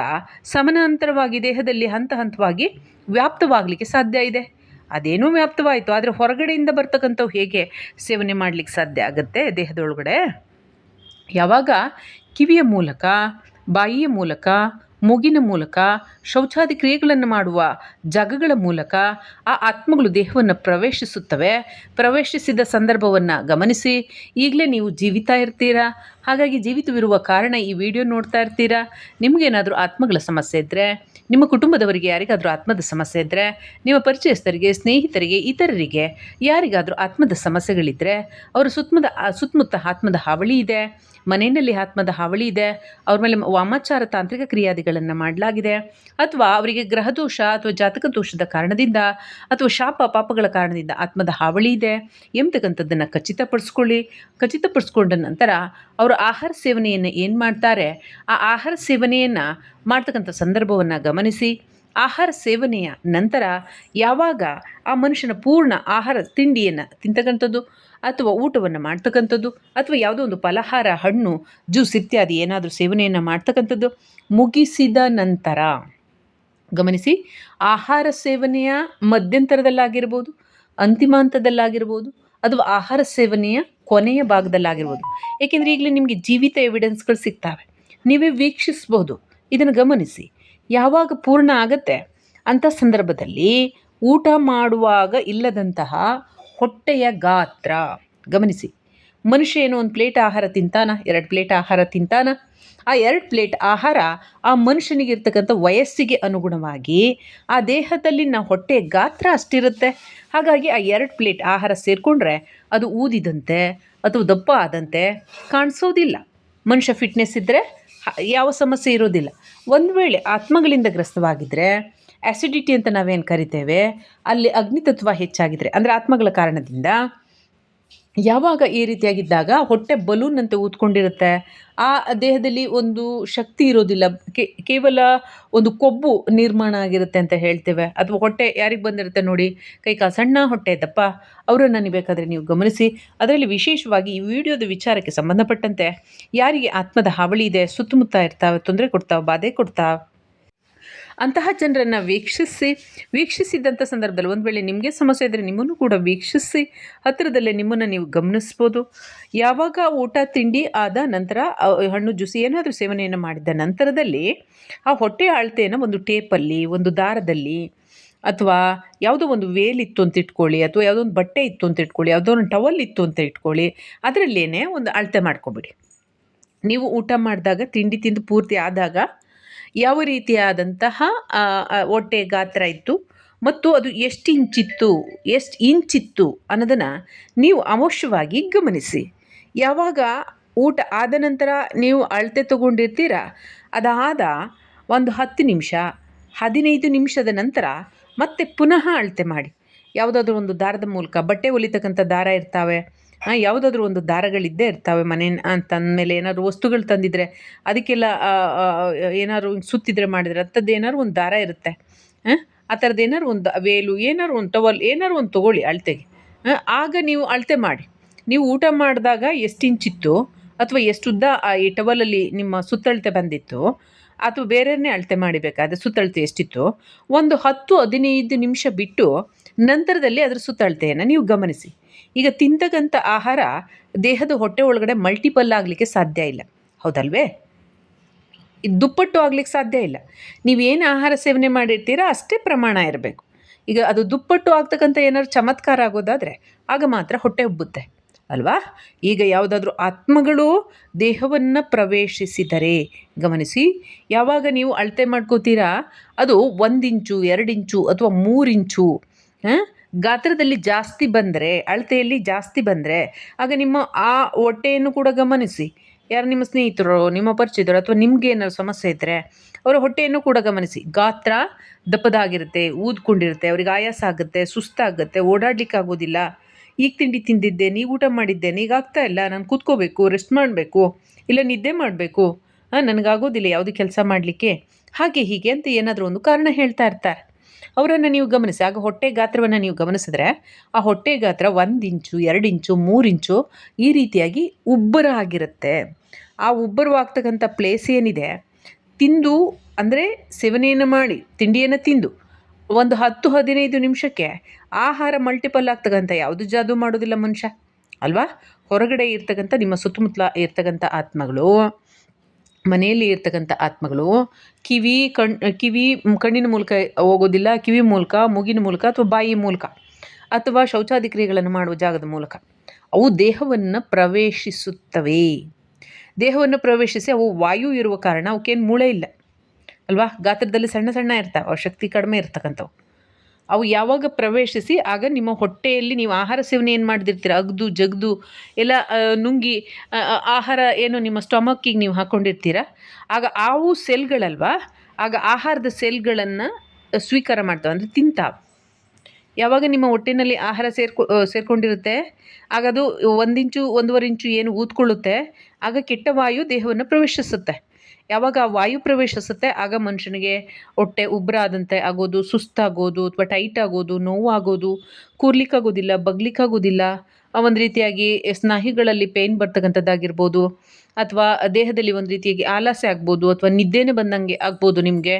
ಸಮಾನಾಂತರವಾಗಿ ದೇಹದಲ್ಲಿ ಹಂತ ಹಂತವಾಗಿ ವ್ಯಾಪ್ತವಾಗಲಿಕ್ಕೆ ಸಾಧ್ಯ ಇದೆ. ಅದೇನೂ ವ್ಯಾಪ್ತವಾಯಿತು, ಆದರೆ ಹೊರಗಡೆಯಿಂದ ಬರ್ತಕ್ಕಂಥವು ಹೇಗೆ ಸೇವನೆ ಮಾಡಲಿಕ್ಕೆ ಸಾಧ್ಯ ಆಗುತ್ತೆ ದೇಹದೊಳಗಡೆ? ಯಾವಾಗ? ಕಿವಿಯ ಮೂಲಕ, ಬಾಯಿಯ ಮೂಲಕ ಮೂಗಿನ ಮೂಲಕ, ಶೌಚಾದಿ ಕ್ರಿಯೆಗಳನ್ನು ಮಾಡುವ ಜಾಗಗಳ ಮೂಲಕ ಆ ಆತ್ಮಗಳು ದೇಹವನ್ನು ಪ್ರವೇಶಿಸುತ್ತವೆ. ಪ್ರವೇಶಿಸಿದ ಸಂದರ್ಭವನ್ನು ಗಮನಿಸಿ. ಈಗಲೇ ನೀವು ಜೀವಿತಾ ಇರ್ತೀರಾ? ಹಾಗಾಗಿ ಜೀವಿತವಿರುವ ಕಾರಣ ಈ ವಿಡಿಯೋ ನೋಡ್ತಾ ಇರ್ತೀರಾ? ನಿಮಗೇನಾದರೂ ಆತ್ಮಗಳ ಸಮಸ್ಯೆ ಇದ್ದರೆ ನಿಮ್ಮ ಕುಟುಂಬದವರಿಗೆ ಯಾರಿಗಾದರೂ ಆತ್ಮದ ಸಮಸ್ಯೆ ಇದ್ದರೆ ನಿಮ್ಮ ಪರಿಚಯಸ್ಥರಿಗೆ, ಸ್ನೇಹಿತರಿಗೆ, ಇತರರಿಗೆ ಯಾರಿಗಾದರೂ ಆತ್ಮದ ಸಮಸ್ಯೆಗಳಿದ್ದರೆ ಅವರ ಸುತ್ತಮುತ್ತ ಸುತ್ತಮುತ್ತ ಆತ್ಮದ ಹಾವಳಿ ಇದೆ. ಮನೆಯಲ್ಲಿ ಆತ್ಮದ ಹಾವಳಿ ಇದೆ. ಅವ್ರ ಮೇಲೆ ವಾಮಾಚಾರ ತಾಂತ್ರಿಕ ಕ್ರಿಯಾದಿಗಳನ್ನು ಮಾಡಲಾಗಿದೆ. ಅಥವಾ ಅವರಿಗೆ ಗ್ರಹದೋಷ ಅಥವಾ ಜಾತಕ ದೋಷದ ಕಾರಣದಿಂದ ಅಥವಾ ಶಾಪ ಪಾಪಗಳ ಕಾರಣದಿಂದ ಆತ್ಮದ ಹಾವಳಿ ಇದೆ. ಎಂಬತಕ್ಕಂಥದ್ದನ್ನು ಖಚಿತಪಡಿಸ್ಕೊಳ್ಳಿ. ಖಚಿತಪಡಿಸ್ಕೊಂಡ ನಂತರ ಅವರು ಆಹಾರ ಸೇವನೆಯನ್ನು ಏನು ಮಾಡ್ತಾರೆ? ಆ ಆಹಾರ ಸೇವನೆಯನ್ನು ಮಾಡ್ತಕ್ಕಂಥ ಸಂದರ್ಭವನ್ನು ಗಮನಿಸಿ. ಆಹಾರ ಸೇವನೆಯ ನಂತರ ಯಾವಾಗ ಆ ಮನುಷ್ಯನ ಪೂರ್ಣ ಆಹಾರ ತಿಂಡಿಯನ್ನು ತಿಂತಕ್ಕಂಥದ್ದು? ಅಥವಾ ಊಟವನ್ನು ಮಾಡ್ತಕ್ಕಂಥದ್ದು, ಅಥವಾ ಯಾವುದೋ ಒಂದು ಫಲಹಾರ, ಹಣ್ಣು, ಜ್ಯೂಸ್ ಇತ್ಯಾದಿ ಏನಾದರೂ ಸೇವನೆಯನ್ನು ಮಾಡ್ತಕ್ಕಂಥದ್ದು ಮುಗಿಸಿದ ನಂತರ, ಗಮನಿಸಿ, ಆಹಾರ ಸೇವನೆಯ ಮಧ್ಯಂತರದಲ್ಲಾಗಿರ್ಬೋದು, ಅಂತಿಮ ಹಂತದಲ್ಲಾಗಿರ್ಬೋದು, ಅಥವಾ ಆಹಾರ ಸೇವನೆಯ ಕೊನೆಯ ಭಾಗದಲ್ಲಾಗಿರ್ಬೋದು. ಏಕೆಂದರೆ ಈಗಲೇ ನಿಮಗೆ ಜೀವಿತ ಎವಿಡೆನ್ಸ್ಗಳು ಸಿಗ್ತವೆ. ನೀವೇ ವೀಕ್ಷಿಸ್ಬೋದು. ಇದನ್ನು ಗಮನಿಸಿ. ಯಾವಾಗ ಪೂರ್ಣ ಆಗತ್ತೆ? ಅಂಥ ಸಂದರ್ಭದಲ್ಲಿ ಊಟ ಮಾಡುವಾಗ ಇಲ್ಲದಂತಹ ಹೊಟ್ಟೆಯ ಗಾತ್ರ. ಗಮನಿಸಿ. ಮನುಷ್ಯ ಏನು ಒಂದು ಪ್ಲೇಟ್ ಆಹಾರ ತಿಂತಾನ? ಎರಡು ಪ್ಲೇಟ್ ಆಹಾರ ತಿಂತಾನ? ಆ ಎರಡು ಪ್ಲೇಟ್ ಆಹಾರ ಆ ಮನುಷ್ಯನಿಗೆ ಇರ್ತಕ್ಕಂಥ ವಯಸ್ಸಿಗೆ ಅನುಗುಣವಾಗಿ ಆ ದೇಹದಲ್ಲಿನ ಹೊಟ್ಟೆಯ ಗಾತ್ರ ಅಷ್ಟಿರುತ್ತೆ. ಹಾಗಾಗಿ ಆ ಎರಡು ಪ್ಲೇಟ್ ಆಹಾರ ಸೇರಿಕೊಂಡ್ರೆ ಅದು ಊದಿದಂತೆ ಅಥವಾ ದಪ್ಪ ಆದಂತೆ ಕಾಣಿಸೋದಿಲ್ಲ. ಮನುಷ್ಯ ಫಿಟ್ನೆಸ್ ಇದ್ದರೆ ಯಾವ ಸಮಸ್ಯೆ ಇರೋದಿಲ್ಲ. ಒಂದು ವೇಳೆ ಆತ್ಮಗಳಿಂದ ಗ್ರಸ್ತವಾಗಿದ್ದರೆ ಆ್ಯಸಿಡಿಟಿ ಅಂತ ನಾವೇನು ಕರಿತೇವೆ? ಅಲ್ಲಿ ಅಗ್ನಿತತ್ವ ಹೆಚ್ಚಾಗಿದ್ದರೆ ಅಂದರೆ ಆತ್ಮಗಳ ಕಾರಣದಿಂದ ಯಾವಾಗ ಈ ರೀತಿಯಾಗಿದ್ದಾಗ ಹೊಟ್ಟೆ ಅಂತ ಊದ್ಕೊಂಡಿರುತ್ತೆ? ಆ ದೇಹದಲ್ಲಿ ಒಂದು ಶಕ್ತಿ ಇರೋದಿಲ್ಲ. ಕೇವಲ ಒಂದು ಕೊಬ್ಬು ನಿರ್ಮಾಣ ಆಗಿರುತ್ತೆ ಅಂತ ಹೇಳ್ತೇವೆ. ಅಥವಾ ಹೊಟ್ಟೆ ಯಾರಿಗೆ ಬಂದಿರುತ್ತೆ ನೋಡಿ? ಕೈ ಕಾಲು ಸಣ್ಣ ಹೊಟ್ಟೆ ದಪ್ಪ. ಅವರನ್ನು ನೀವು ಬೇಕಾದರೆ ನೀವು ಗಮನಿಸಿ. ಅದರಲ್ಲಿ ವಿಶೇಷವಾಗಿ ಈ ವಿಡಿಯೋದ ವಿಚಾರಕ್ಕೆ ಸಂಬಂಧಪಟ್ಟಂತೆ ಯಾರಿಗೆ ಆತ್ಮದ ಹಾವಳಿ ಇದೆ, ಸುತ್ತಮುತ್ತ ಇರ್ತಾವೆ, ತೊಂದರೆ ಕೊಡ್ತಾವೆ, ಬಾಧೆ ಕೊಡ್ತಾವೆ ಅಂತಹ ಜನರನ್ನು ವೀಕ್ಷಿಸಿ ವೀಕ್ಷಿಸಿದಂಥ ಸಂದರ್ಭದಲ್ಲಿ ಒಂದು ವೇಳೆ ನಿಮಗೆ ಸಮಸ್ಯೆ ಇದ್ದರೆ ನಿಮ್ಮನ್ನು ಕೂಡ ವೀಕ್ಷಿಸಿ, ಹತ್ತಿರದಲ್ಲೇ ನಿಮ್ಮನ್ನು ನೀವು ಗಮನಿಸ್ಬೋದು. ಯಾವಾಗ ಊಟ, ತಿಂಡಿ ಆದ ನಂತರ ಹಣ್ಣು, ಜ್ಯೂಸಿ ಏನಾದರೂ ಸೇವನೆಯನ್ನು ಮಾಡಿದ ನಂತರದಲ್ಲಿ ಆ ಹೊಟ್ಟೆ ಅಳತೆಯನ್ನು ಒಂದು ಟೇಪಲ್ಲಿ, ಒಂದು ದಾರದಲ್ಲಿ ಅಥವಾ ಯಾವುದೋ ಒಂದು ವೇಲ್ ಇತ್ತು ಅಂತ ಇಟ್ಕೊಳ್ಳಿ, ಅಥವಾ ಯಾವುದೋ ಒಂದು ಬಟ್ಟೆ ಇತ್ತು ಅಂತ ಇಟ್ಕೊಳ್ಳಿ, ಯಾವುದೋ ಒಂದು ಟವಲ್ ಇತ್ತು ಅಂತ ಇಟ್ಕೊಳ್ಳಿ, ಅದರಲ್ಲೇನೆ ಒಂದು ಅಳತೆ ಮಾಡ್ಕೊಬಿಡಿ. ನೀವು ಊಟ ಮಾಡಿದಾಗ, ತಿಂಡಿ ತಿಂದು ಪೂರ್ತಿ ಆದಾಗ ಯಾವ ರೀತಿಯಾದಂತಹ ಹೊಟ್ಟೆ ಗಾತ್ರ ಇತ್ತು ಮತ್ತು ಅದು ಎಷ್ಟು ಇಂಚಿತ್ತು ಎಷ್ಟು ಇಂಚಿತ್ತು ಅನ್ನೋದನ್ನು ನೀವು ಅವಶ್ಯವಾಗಿ ಗಮನಿಸಿ. ಯಾವಾಗ ಊಟ ಆದ ನಂತರ ನೀವು ಅಳತೆ ತಗೊಂಡಿರ್ತೀರ? ಅದಾದ ಒಂದು ಹತ್ತು ನಿಮಿಷ, ಹದಿನೈದು ನಿಮಿಷದ ನಂತರ ಮತ್ತೆ ಪುನಃ ಅಳತೆ ಮಾಡಿ. ಯಾವುದಾದ್ರೂ ಒಂದು ದಾರದ ಮೂಲಕ ಬಟ್ಟೆ ಹೊಲಿತಕ್ಕಂಥ ದಾರ ಇರ್ತಾವೆ ಯಾವುದಾದ್ರೂ ಒಂದು ದಾರಗಳಿದ್ದೇ ಇರ್ತವೆ ಮನೆ ತಂದಮೇಲೆ ಏನಾದ್ರು ವಸ್ತುಗಳು ತಂದಿದ್ರೆ ಅದಕ್ಕೆಲ್ಲ ಏನಾದ್ರು ಸುತ್ತಿದ್ರೆ ಮಾಡಿದ್ರೆ ಅಂಥದ್ದು ಏನಾದ್ರು ಒಂದು ದಾರ ಇರುತ್ತೆ. ಆ ಥರದ್ದು ಏನಾದ್ರು ಒಂದು ವೇಲು ಏನಾದ್ರು ಒಂದು ಟವಲ್ ಏನಾದ್ರು ಒಂದು ತೊಗೊಳ್ಳಿ ಅಳತೆಗೆ. ಆಗ ನೀವು ಅಳತೆ ಮಾಡಿ. ನೀವು ಊಟ ಮಾಡಿದಾಗ ಎಷ್ಟು ಇಂಚಿತ್ತು ಅಥವಾ ಎಷ್ಟು ಉದ್ದ ಆ, ಈ ಟವಲಲ್ಲಿ ನಿಮ್ಮ ಸುತ್ತಳತೆ ಬಂದಿತ್ತು ಅಥವಾ ಬೇರೆಯೇ ಅಳತೆ ಮಾಡಿಬೇಕಾದ್ರೆ ಸುತ್ತಳತೆ ಎಷ್ಟಿತ್ತು ಒಂದು ಹತ್ತು ಹದಿನೈದು ನಿಮಿಷ ಬಿಟ್ಟು ನಂತರದಲ್ಲಿ ಅದರ ಸುತ್ತಳತೆಯನ್ನು ನೀವು ಗಮನಿಸಿ. ಈಗ ತಿಂತಕ್ಕಂಥ ಆಹಾರ ದೇಹದ ಹೊಟ್ಟೆ ಒಳಗಡೆ ಮಲ್ಟಿಪಲ್ ಆಗಲಿಕ್ಕೆ ಸಾಧ್ಯ ಇಲ್ಲ. ಹೌದಲ್ವೇ? ಇದು ದುಪ್ಪಟ್ಟು ಆಗ್ಲಿಕ್ಕೆ ಸಾಧ್ಯ ಇಲ್ಲ. ನೀವೇನು ಆಹಾರ ಸೇವನೆ ಮಾಡಿರ್ತೀರಾ ಅಷ್ಟೇ ಪ್ರಮಾಣ ಇರಬೇಕು. ಈಗ ಅದು ದುಪ್ಪಟ್ಟು ಆಗ್ತಕ್ಕಂಥ ಏನಾದ್ರು ಚಮತ್ಕಾರ ಆಗೋದಾದರೆ ಆಗ ಮಾತ್ರ ಹೊಟ್ಟೆ ಉಬ್ಬುತ್ತೆ. ಅಲ್ವಾ? ಈಗ ಯಾವುದಾದ್ರೂ ಆತ್ಮಗಳು ದೇಹವನ್ನು ಪ್ರವೇಶಿಸಿದರೆ, ಗಮನಿಸಿ. ಯಾವಾಗ ನೀವು ಅಳತೆ ಮಾಡ್ಕೋತೀರಾ? ಅದು ಒಂದಿಂಚು ಇಂಚು, ಎರಡು ಇಂಚು ಅಥವಾ ಮೂರಿಂಚು ಇಂಚು ಗಾತ್ರದಲ್ಲಿ ಜಾಸ್ತಿ ಬಂದರೆ, ಅಳತೆಯಲ್ಲಿ ಜಾಸ್ತಿ ಬಂದರೆ, ಆಗ ನಿಮ್ಮ ಆ ಹೊಟ್ಟೆಯನ್ನು ಕೂಡ ಗಮನಿಸಿ. ಯಾರು ನಿಮ್ಮ ಸ್ನೇಹಿತರು, ನಿಮ್ಮ ಪರಿಚಿತರು ಅಥವಾ ನಿಮಗೆ ಏನಾದ್ರು ಸಮಸ್ಯೆ ಇದ್ದರೆ ಅವರ ಹೊಟ್ಟೆಯನ್ನು ಕೂಡ ಗಮನಿಸಿ. ಗಾತ್ರ ದಪ್ಪದಾಗಿರುತ್ತೆ, ಊದ್ಕೊಂಡಿರುತ್ತೆ, ಅವ್ರಿಗೆ ಆಯಾಸ ಆಗುತ್ತೆ, ಸುಸ್ತಾಗುತ್ತೆ ಓಡಾಡ್ಲಿಕ್ಕೆ ಆಗೋದಿಲ್ಲ ಈಗ ತಿಂಡಿ ತಿಂದಿದ್ದೆ, ಈಗ ಊಟ ಮಾಡಿದ್ದೆ, ಈಗ ಆಗ್ತಾ ಇಲ್ಲ, ನಾನು ಕೂತ್ಕೋಬೇಕು ರೆಸ್ಟ್ ಮಾಡಬೇಕು, ಇಲ್ಲ ನಿದ್ದೆ ಮಾಡಬೇಕು. ಹಾಂ ನನಗಾಗೋದಿಲ್ಲ ಯಾವುದೇ ಕೆಲಸ ಮಾಡಲಿಕ್ಕೆ. ಹಾಗೆ ಹೀಗೆ ಅಂತ ಏನಾದರೂ ಒಂದು ಕಾರಣ ಹೇಳ್ತಾ ಇರ್ತಾರೆ. ಅವರನ್ನು ನೀವು ಗಮನಿಸಿ, ಆಗ ಹೊಟ್ಟೆ ಗಾತ್ರವನ್ನು ನೀವು ಗಮನಿಸಿದ್ರೆ, ಆ ಹೊಟ್ಟೆ ಗಾತ್ರ ಒಂದು ಇಂಚು, ಎರಡು ಇಂಚು, ಮೂರು ಇಂಚು ಈ ರೀತಿಯಾಗಿ ಉಬ್ಬರ ಆಗಿರುತ್ತೆ. ಆ ಉಬ್ಬರವಾಗ್ತಕ್ಕಂಥ ಪ್ಲೇಸ್ ಏನಿದೆ, ತಿಂದು ಅಂದರೆ ಸೇವನೆಯನ್ನು ಮಾಡಿ, ತಿಂಡಿಯನ್ನು ತಿಂದು, ಒಂದು ಹತ್ತು, ಹದಿನೈದು ನಿಮಿಷಕ್ಕೆ ಆಹಾರ ಮಲ್ಟಿಪಲ್ ಆಗ್ತಕ್ಕಂಥ ಯಾವುದು ಜಾದು ಮಾಡೋದಿಲ್ಲ ಮನುಷ್ಯ, ಅಲ್ವಾ? ಹೊರಗಡೆ ಇರ್ತಕ್ಕಂಥ, ನಿಮ್ಮ ಸುತ್ತಮುತ್ತಲ ಇರ್ತಕ್ಕಂಥ ಆತ್ಮಗಳು. ಮನೆಯಲ್ಲಿ ಇರ್ತಕ್ಕಂಥ ಆತ್ಮಗಳು, ಕಿವಿ ಕಣ್, ಕಿವಿ ಕಣ್ಣಿನ ಮೂಲಕ ಹೋಗೋದಿಲ್ಲ, ಕಿವಿ ಮೂಲಕ, ಮೂಗಿನ ಮೂಲಕ ಅಥವಾ ಬಾಯಿ ಮೂಲಕ ಅಥವಾ ಶೌಚಾದಿ ಕ್ರಿಯೆಗಳನ್ನು ಮಾಡುವ ಜಾಗದ ಮೂಲಕ ಅವು ದೇಹವನ್ನು ಪ್ರವೇಶಿಸುತ್ತವೆ. ದೇಹವನ್ನು ಪ್ರವೇಶಿಸಿ ಅವು ವಾಯು ಇರುವ ಕಾರಣ ಅವಕ್ಕೇನು ಮೂಳೆ ಇಲ್ಲ. ಅಲ್ವಾ? ಗಾತ್ರದಲ್ಲಿ ಸಣ್ಣ ಸಣ್ಣ ಇರ್ತಾವೆ, ಶಕ್ತಿ ಕಡಿಮೆ ಇರ್ತಕ್ಕಂಥವು. ಅವು ಯಾವಾಗ ಪ್ರವೇಶಿಸಿ ಆಗ ನಿಮ್ಮ ಹೊಟ್ಟೆಯಲ್ಲಿ ನೀವು ಆಹಾರ ಸೇವನೆ ಏನು ಮಾಡ್ದಿರ್ತೀರ ಅಗ್ದು, ಜಗ್ದು, ಎಲ್ಲ ನುಂಗಿ ಆಹಾರ ಏನು ನಿಮ್ಮ ಸ್ಟೊಮಕ್ಕಿಗೆ ನೀವು ಹಾಕ್ಕೊಂಡಿರ್ತೀರ ಆಗ ಆವು ಸೆಲ್ಗಳಲ್ವಾ? ಆಗ ಆಹಾರದ ಸೆಲ್ಗಳನ್ನು ಸ್ವೀಕಾರ ಮಾಡ್ತಾವೆ. ಅಂದರೆ ತಿಂತಾವೆ. ಯಾವಾಗ ನಿಮ್ಮ ಹೊಟ್ಟೆನಲ್ಲಿ ಆಹಾರ ಸೇರ್ಕೊ ಸೇರಿಕೊಂಡಿರುತ್ತೆ, ಆಗ ಅದು ಒಂದಿಂಚು ಒಂದೂವರೆ ಇಂಚು ಏನು ಊದ್ಕೊಳ್ಳುತ್ತೆ, ಆಗ ಕೆಟ್ಟ ವಾಯು ದೇಹವನ್ನು ಪ್ರವೇಶಿಸುತ್ತೆ. ಯಾವಾಗ ವಾಯು ಪ್ರವೇಶಿಸುತ್ತೆ, ಆಗ ಮನುಷ್ಯನಿಗೆ ಹೊಟ್ಟೆ ಉಬ್ರಾದಂತೆ ಆಗೋದು, ಸುಸ್ತಾಗೋದು ಅಥವಾ ಟೈಟ್ ಆಗೋದು, ನೋವಾಗೋದು, ಕೂರ್ಲಿಕ್ಕಾಗೋದಿಲ್ಲ, ಬಗ್ಲಿಕ್ಕಾಗೋದಿಲ್ಲ. ಒಂದು ರೀತಿಯಾಗಿ ಸ್ನಾಯುಗಳಲ್ಲಿ ಪೇಯ್ನ್ ಬರ್ತಕ್ಕಂಥದ್ದಾಗಿರ್ಬೋದು ಅಥವಾ ದೇಹದಲ್ಲಿ ಒಂದು ರೀತಿಯಾಗಿ ಆಲಾಸೆ ಆಗ್ಬೋದು ಅಥವಾ ನಿದ್ದೆನೇ ಬಂದಂಗೆ ಆಗ್ಬೋದು ನಿಮಗೆ.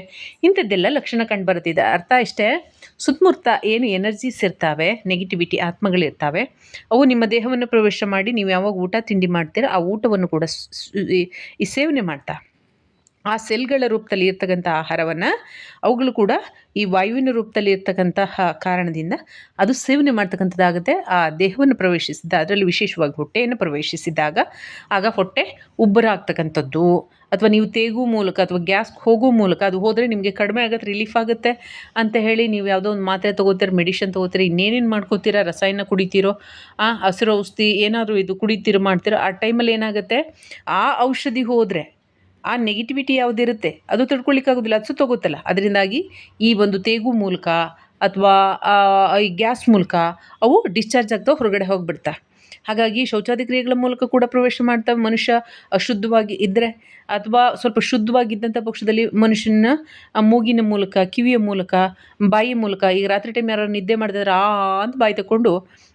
ಇಂಥದ್ದೆಲ್ಲ ಲಕ್ಷಣ ಕಂಡು ಬರುತ್ತಿದೆ. ಅರ್ಥ ಇಷ್ಟೇ? ಸುತ್ತಮುತ್ತ ಏನು ಎನರ್ಜೀಸ್ ಇರ್ತಾವೆ ನೆಗೆಟಿವಿಟಿ ಆತ್ಮಗಳಿರ್ತಾವೆ, ಅವು ನಿಮ್ಮ ದೇಹವನ್ನು ಪ್ರವೇಶ ಮಾಡಿ ನೀವು ಯಾವಾಗ ಊಟ, ತಿಂಡಿ ಮಾಡ್ತೀರ, ಆ ಊಟವನ್ನು ಕೂಡ ಈ ಸೇವನೆ ಮಾಡ್ತಾ ಆ ಸೆಲ್ಗಳ ರೂಪದಲ್ಲಿ ಇರ್ತಕ್ಕಂಥ ಆಹಾರವನ್ನು ಅವುಗಳು ಕೂಡ ಈ ವಾಯುವಿನ ರೂಪದಲ್ಲಿ ಇರ್ತಕ್ಕಂತಹ ಕಾರಣದಿಂದ ಅದು ಸೇವನೆ ಮಾಡ್ತಕ್ಕಂಥದ್ದಾಗುತ್ತೆ. ಆ ದೇಹವನ್ನು ಪ್ರವೇಶಿಸಿದ, ಅದರಲ್ಲಿ ವಿಶೇಷವಾಗಿ ಹೊಟ್ಟೆಯನ್ನು ಪ್ರವೇಶಿಸಿದಾಗ ಆಗ ಹೊಟ್ಟೆ ಉಬ್ಬರ ಆಗ್ತಕ್ಕಂಥದ್ದು. ಅಥವಾ ನೀವು ತೇಗು ಮೂಲಕ ಅಥವಾ ಗ್ಯಾಸ್ ಹೋಗೋ ಮೂಲಕ ಅದು ಹೋದರೆ ನಿಮಗೆ ಕಡಿಮೆ ಆಗುತ್ತೆ, ರಿಲೀಫ್ ಆಗುತ್ತೆ ಅಂತ ಹೇಳಿ ನೀವು ಯಾವುದೋ ಒಂದು ಮಾತ್ರೆ ತೊಗೋತೀರ, ಮೆಡಿಷನ್ ತೊಗೋತೀರ, ಇನ್ನೇನೇನು ಮಾಡ್ಕೋತೀರ, ರಸಾಯನ ಕುಡಿತೀರೋ, ಆ ಹಸಿರು ಔಷಧಿ ಏನಾದರೂ ಇದು ಕುಡಿತೀರೋ, ಮಾಡ್ತೀರೋ, ಆ ಟೈಮಲ್ಲಿ ಏನಾಗುತ್ತೆ? ಆ ಔಷಧಿ ಹೋದರೆ ಆ ನೆಗೆಟಿವಿಟಿ ಯಾವುದಿರುತ್ತೆ? ಅದು ತಡ್ಕೊಳ್ಳಿಕ್ಕಾಗೋದಿಲ್ಲ ಅದು ಸುತ್ತೋಗುತ್ತಲ್ಲ. ಅದರಿಂದಾಗಿ ಈ ಒಂದು ತೇಗು ಮೂಲಕ ಅಥವಾ ಈ ಗ್ಯಾಸ್ ಮೂಲಕ ಅವು ಡಿಸ್ಚಾರ್ಜ್ ಆಗ್ತಾ ಹೊರಗಡೆ ಹೋಗಿಬಿಡ್ತಾ. ಹಾಗಾಗಿ ಶೌಚಾದಿ ಕ್ರಿಯೆಗಳ ಮೂಲಕ ಕೂಡ ಪ್ರವೇಶ ಮಾಡ್ತಾ ಮನುಷ್ಯ ಅಶುದ್ಧವಾಗಿ ಇದ್ದರೆ ಅಥವಾ ಸ್ವಲ್ಪ ಶುದ್ಧವಾಗಿದ್ದಂಥ ಪಕ್ಷದಲ್ಲಿ ಮನುಷ್ಯನ ಮೂಗಿನ ಮೂಲಕ, ಕಿವಿಯ ಮೂಲಕ, ಬಾಯಿ ಮೂಲಕ ಈಗ ರಾತ್ರಿ ಟೈಮ್ ಯಾರು ನಿದ್ದೆ ಮಾಡಿದ್ರೆ ಆ ಅಂತ ಬಾಯಿ ತಗೊಂಡು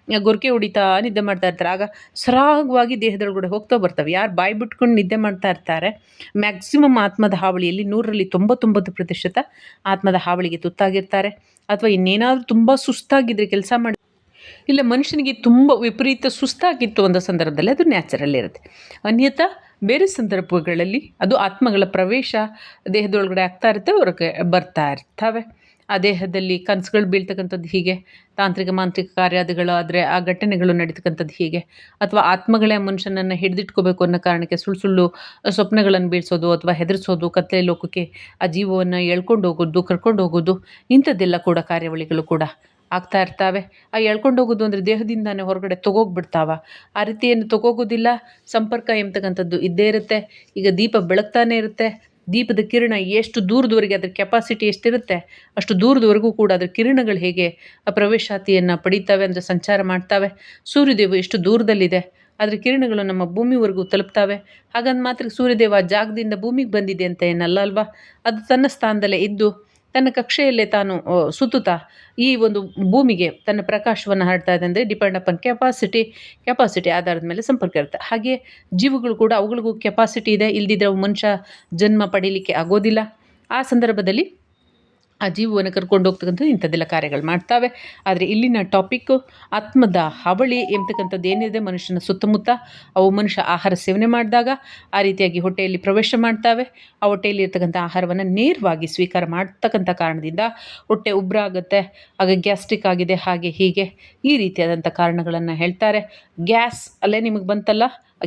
ಗೊರಕೆ ಹೊಡಿತಾ ನಿದ್ದೆ ಮಾಡ್ತಾ ಇರ್ತಾರೆ. ಆಗ ಸರಾಗವಾಗಿ ದೇಹದೊಳಗಡೆ ಹೋಗ್ತಾ ಬರ್ತವೆ. ಯಾರು ಬಾಯಿ ಬಿಟ್ಕೊಂಡು ನಿದ್ದೆ ಮಾಡ್ತಾ ಇರ್ತಾರೆ ಮ್ಯಾಕ್ಸಿಮಮ್ ಆತ್ಮದ ಹಾವಳಿಯಲ್ಲಿ ನೂರರಲ್ಲಿ ತೊಂಬತ್ತೊಂಬತ್ತು ಪ್ರತಿಶತ ಆತ್ಮದ ಹಾವಳಿಗೆ ತುತ್ತಾಗಿರ್ತಾರೆ. ಅಥವಾ ಇನ್ನೇನಾದರೂ ತುಂಬ ಸುಸ್ತಾಗಿದ್ದರೆ ಕೆಲಸ ಮಾಡಿ ಇಲ್ಲ, ಮನುಷ್ಯನಿಗೆ ತುಂಬ ವಿಪರೀತ ಸುಸ್ತಾಗಿತ್ತು ಅಂದ ಸಂದರ್ಭದಲ್ಲಿ ಅದು ನ್ಯಾಚುರಲ್ ಇರುತ್ತೆ. ಅನ್ಯಥಾ ಬೇರೆ ಸಂದರ್ಭಗಳಲ್ಲಿ ಅದು ಆತ್ಮಗಳ ಪ್ರವೇಶ ದೇಹದೊಳಗಡೆ ಆಗ್ತಾ ಇರುತ್ತೆ, ಹೊರಗೆ ಬರ್ತಾ ಇರ್ತವೆ. ಆ ದೇಹದಲ್ಲಿ ಕನಸುಗಳು ಬೀಳ್ತಕ್ಕಂಥದ್ದು ಹೀಗೆ, ತಾಂತ್ರಿಕ, ಮಾಂತ್ರಿಕ ಕಾರ್ಯಾದಿಗಳು ಆದರೆ ಆ ಘಟನೆಗಳು ನಡೀತಕ್ಕಂಥದ್ದು ಹೀಗೆ. ಅಥವಾ ಆತ್ಮಗಳೇ ಮನುಷ್ಯನನ್ನು ಹಿಡಿದಿಟ್ಕೋಬೇಕು ಅನ್ನೋ ಕಾರಣಕ್ಕೆ ಸುಳ್ಳು ಸುಳ್ಳು ಸ್ವಪ್ನಗಳನ್ನು ಬೀಳಿಸೋದು ಅಥವಾ ಹೆದರಿಸೋದು ಕತ್ತಲೆ ಲೋಕಕ್ಕೆ ಆ ಜೀವವನ್ನು ಎಳ್ಕೊಂಡು ಹೋಗೋದು, ಕರ್ಕೊಂಡು ಹೋಗೋದು, ಇಂಥದ್ದೆಲ್ಲ ಕೂಡ ಕಾರ್ಯವಳಿಗಳು ಕೂಡ ಆಗ್ತಾ ಇರ್ತಾವೆ. ಆ ಎಳ್ಕೊಂಡು ಹೋಗೋದು ಅಂದರೆ ದೇಹದಿಂದಾನೇ ಹೊರಗಡೆ ತೊಗೋಗ್ಬಿಡ್ತಾವ. ಆ ರೀತಿಯನ್ನು ತಗೋಗೋದಿಲ್ಲ. ಸಂಪರ್ಕ ಎಂಬತಕ್ಕಂಥದ್ದು ಇದ್ದೇ ಇರುತ್ತೆ. ಈಗ ದೀಪ ಬೆಳಗ್ತಾನೆ ಇರುತ್ತೆ. ದೀಪದ ಕಿರಣ ಎಷ್ಟು ದೂರದವರೆಗೆ ಅದರ ಕೆಪಾಸಿಟಿ ಎಷ್ಟಿರುತ್ತೆ? ಅಷ್ಟು ದೂರದವರೆಗೂ ಕೂಡ ಅದರ ಕಿರಣಗಳು ಹೇಗೆ ಆ ಪ್ರವೇಶಾತಿಯನ್ನು ಪಡೀತಾವೆ ಅಂದರೆ ಸಂಚಾರ ಮಾಡ್ತಾವೆ. ಸೂರ್ಯದೇವ ಎಷ್ಟು ದೂರದಲ್ಲಿದೆ. ಅದರ ಕಿರಣಗಳು ನಮ್ಮ ಭೂಮಿವರೆಗೂ ತಲುಪ್ತಾವೆ. ಹಾಗಂದ ಮಾತ್ರ ಸೂರ್ಯದೇವ ಜಾಗದಿಂದ ಭೂಮಿಗೆ ಬಂದಿದೆ ಅಂತ ಏನಲ್ಲ ಅಲ್ವಾ? ಅದು ತನ್ನ ಸ್ಥಾನದಲ್ಲೇ ಇದ್ದು ತನ್ನ ಕಕ್ಷೆಯಲ್ಲೇ ತಾನು ಸುತ್ತುತ್ತಾ ಈ ಒಂದು ಭೂಮಿಗೆ ತನ್ನ ಪ್ರಕಾಶವನ್ನು ಹರಡ್ತಾ ಇದೆ ಅಂದರೆ ಡಿಪೆಂಡ್ ಅಪನ್ ಕೆಪಾಸಿಟಿ ಕೆಪಾಸಿಟಿ ಆಧಾರದ ಮೇಲೆ ಸಂಪರ್ಕ ಇರುತ್ತೆ. ಹಾಗೆ ಜೀವಗಳು ಕೂಡ ಅವುಗಳಿಗೂ ಕೆಪಾಸಿಟಿ ಇದೆ. ಅವು ಮನುಷ್ಯ ಜನ್ಮ ಪಡೀಲಿಕ್ಕೆ ಆಗೋದಿಲ್ಲ. ಆ ಸಂದರ್ಭದಲ್ಲಿ ಆ ಜೀವವನ್ನು ಕರ್ಕೊಂಡು ಹೋಗ್ತಕ್ಕಂಥದ್ದು ಇಂಥದ್ದೆಲ್ಲ ಕಾರ್ಯಗಳು ಮಾಡ್ತಾವೆ. ಆದರೆ ಇಲ್ಲಿನ ಟಾಪಿಕ್ಕು ಆತ್ಮದ ಹಾವಳಿ ಎಂಬತಕ್ಕಂಥದ್ದು ಏನಿದೆ, ಮನುಷ್ಯನ ಸುತ್ತಮುತ್ತ ಅವು ಮನುಷ್ಯ ಆಹಾರ ಸೇವನೆ ಮಾಡಿದಾಗ ಆ ರೀತಿಯಾಗಿ ಹೊಟ್ಟೆಯಲ್ಲಿ ಪ್ರವೇಶ ಮಾಡ್ತಾವೆ. ಆ ಹೊಟ್ಟೆಯಲ್ಲಿ ಇರ್ತಕ್ಕಂಥ ಆಹಾರವನ್ನು ನೇರವಾಗಿ ಸ್ವೀಕಾರ ಮಾಡ್ತಕ್ಕಂಥ ಕಾರಣದಿಂದ ಹೊಟ್ಟೆ ಉಬ್ಬರ ಆಗ ಗ್ಯಾಸ್ಟ್ರಿಕ್ ಆಗಿದೆ, ಹಾಗೆ ಹೀಗೆ ಈ ರೀತಿಯಾದಂಥ ಕಾರಣಗಳನ್ನು ಹೇಳ್ತಾರೆ. ಗ್ಯಾಸ್ ಅಲ್ಲೇ ನಿಮಗೆ ಬಂತಲ್ಲ,